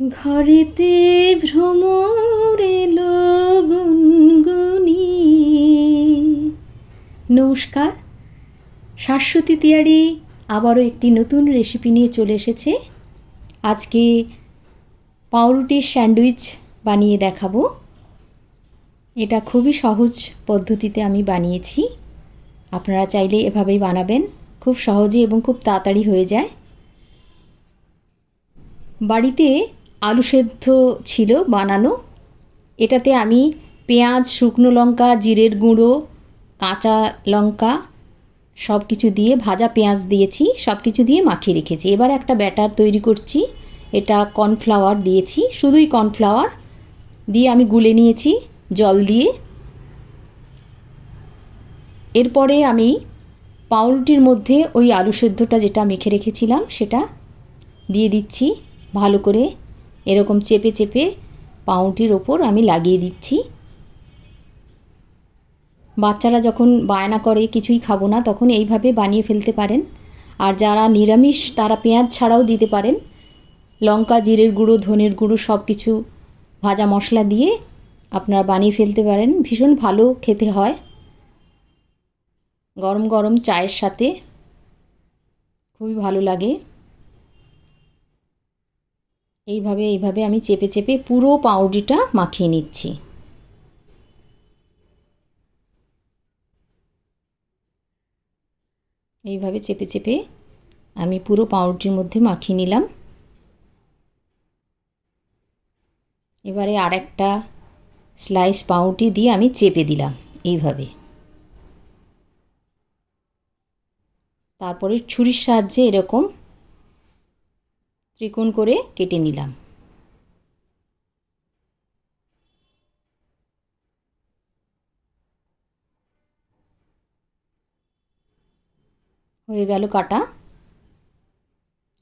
ঘরেতে ভ্রমর এলো গুনগুনিয়ে নমস্কার, শাশ্বতী তিয়ারি আবারও একটি নতুন রেসিপি নিয়ে চলে এসেছে। আজকে পাউরুটির স্যান্ডউইচ বানিয়ে দেখাবো। এটা খুবই সহজ পদ্ধতিতে আমি বানিয়েছি। আপনারা চাইলে এভাবেই বানাবেন, খুব সহজে এবং খুব তাড়াতাড়ি হয়ে যায়। বাড়িতে আলু সেদ্ধ ছিল বানানো। এটাতে আমি পেঁয়াজ, শুকনো লঙ্কা, জিরের গুঁড়ো, কাঁচা লঙ্কা সব কিছু দিয়ে ভাজা পেঁয়াজ দিয়েছি সব কিছু দিয়ে মাখিয়ে রেখেছি। এবার একটা ব্যাটার তৈরি করছি, এটা কর্নফ্লাওয়ার দিয়েছি। শুধুই কর্নফ্লাওয়ার দিয়ে আমি গুলে নিয়েছি জল দিয়ে। এরপরে আমি পাউরুটির মধ্যে ওই আলু সেদ্ধটা যেটা মেখে রেখেছিলাম, সেটা দিয়ে দিচ্ছি ভালো করে। এরকম চেপে চেপে পাউটির ওপর আমি লাগিয়ে দিচ্ছি। বাচ্চারা যখন বায়না করে, কিছুই খাব না, তখন এইভাবে বানিয়ে ফেলতে পারেন। আর যারা নিরামিষ, তারা পেঁয়াজ ছাড়াও দিতে পারেন। লঙ্কা, জিরের গুঁড়ো, ধনের গুঁড়ো সব কিছু ভাজা মশলা দিয়ে আপনারা বানিয়ে ফেলতে পারেন। ভীষণ ভালো খেতে হয়। গরম গরম চায়ের সাথে খুবই ভালো লাগে। এইভাবে এইভাবে আমি চেপে চেপে পুরো পাউডিটা মাখিয়ে নিচ্ছি। এইভাবে চেপে চেপে আমি পুরো পাউরুটির মধ্যে মাখিয়ে নিলাম। এবারে আর একটা স্লাইস পাউটি দিয়ে আমি চেপে দিলাম এইভাবে। তারপরে ছুরির সাহায্যে এরকম ত্রিকোণ করে কেটে নিলাম। হয়ে গেল কাটা।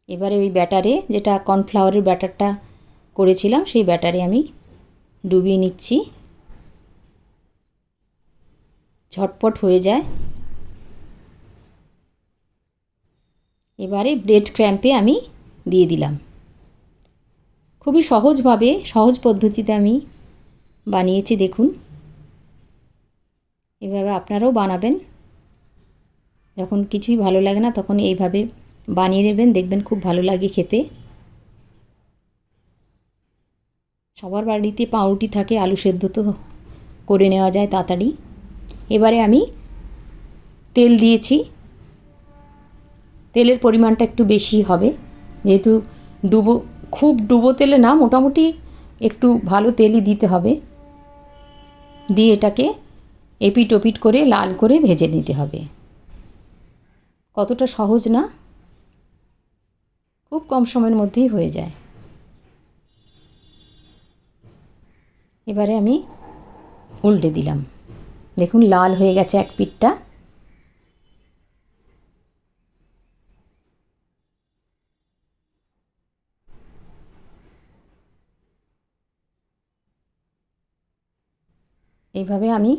এবারে ওই ব্যাটারে যেটা কর্নফ্লাওয়ারের ব্যাটারটা করেছিলাম, সেই ব্যাটারে আমি ডুবিয়ে নিচ্ছি। ঝটপট হয়ে যায়। এবারে ব্রেড ক্র্যাম্পে আমি দিয়ে দিলাম। খুবই সহজভাবে, সহজ পদ্ধতিতে আমি বানিয়েছি, দেখুন। এভাবে আপনারাও বানাবেন। যখন কিছুই ভালো লাগে না, তখন এইভাবে বানিয়ে নেবেন, দেখবেন খুব ভালো লাগে খেতে। সবার বাড়িতে পাউরুটি থাকে, আলু সেদ্ধ তো করে নেওয়া যায় তাড়াতাড়ি। এবারে আমি তেল দিয়েছি। তেলের পরিমাণটা একটু বেশি হবে। যেহেতু ডুবো, খুব ডুবো তেলে না, মোটামুটি একটু ভালো তেলই দিতে হবে। দিয়ে এটাকে এপিট ওপিট করে লাল করে ভেজে নিতে হবে। কতটা সহজ না? খুব কম সময়ের মধ্যেই হয়ে যায়। এবারে আমি উল্টে দিলাম। দেখুন, লাল হয়ে গেছে এক পিঠটা। এইভাবে আমি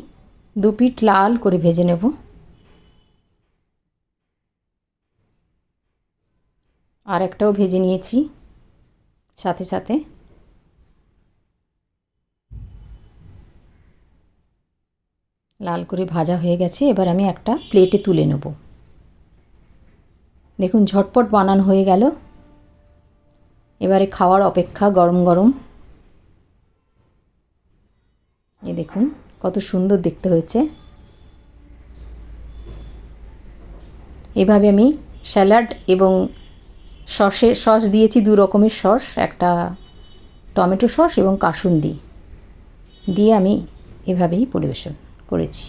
দু পিঠ লাল করে ভেজে নেব। আর একটাও ভেজে নিয়েছি। সাথে সাথে লাল করে ভাজা হয়ে গেছে। এবার আমি একটা প্লেটে তুলে নেব। দেখুন, ঝটপট বানানো হয়ে গেল। এবারে খাওয়ার অপেক্ষা গরম গরম। এ দেখুন কত সুন্দর দেখতে হয়েছে। এভাবে আমি স্যালাড এবং সসে, সস দিয়েছি দু রকমের সস, একটা টমেটো সস এবং কাসুন্দি দিয়ে আমি এভাবেই পরিবেশন করেছি।